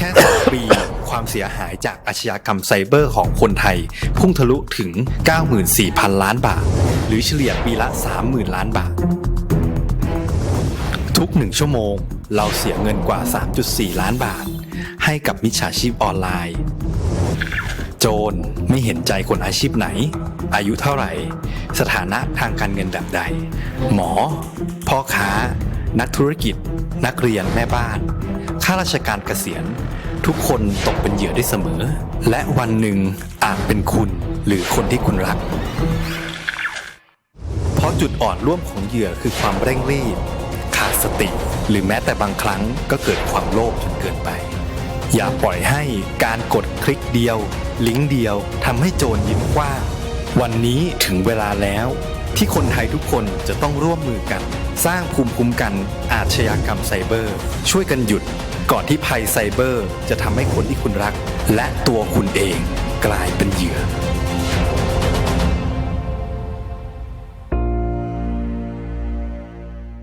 ค่ 2 ปี ความเสียหายจากอาชญากรรมไซเบอร์ของคนไทย พุ่งทะลุถึง 94,000 ล้านบาท หรือเฉลี่ยปีละ 30,000 ล้านบาท ทุกหนึ่งชั่วโมง เราเสียเงินกว่า 3.4 ล้านบาท ให้กับมิจฉาชีพออนไลน์ โจรไม่เห็นใจคนอาชีพไหน อายุเท่าไหร่ สถานะทางการเงินแบบใด หมอ พ่อค้า นักธุรกิจ นักเรียนแม่บ้าน ข้าราชการเกษียณ ทุกคนตกเป็นเหยื่อได้เสมอ และวันหนึ่งอาจเป็นคุณหรือคนที่คุณรัก เพราะจุดอ่อนร่วมของเหยื่อคือความเร่งรีบ ขาดสติ หรือแม้แต่บางครั้งก็เกิดความโลภจนเกินไป อย่าปล่อยให้การกดคลิกเดียว ลิงก์เดียวทำให้โจรยิ้มกว้างวันนี้ถึงเวลาแล้วที่คนไทยทุกคนจะต้องร่วมมือกัน สร้างภูมิคุ้มกันอาชญากรรมไซเบอร์ ช่วยกันหยุด ก่อนที่ภัยไซเบอร์จะทำให้คนที่คุณรัก และตัวคุณเองกลายเป็นเหยื่อ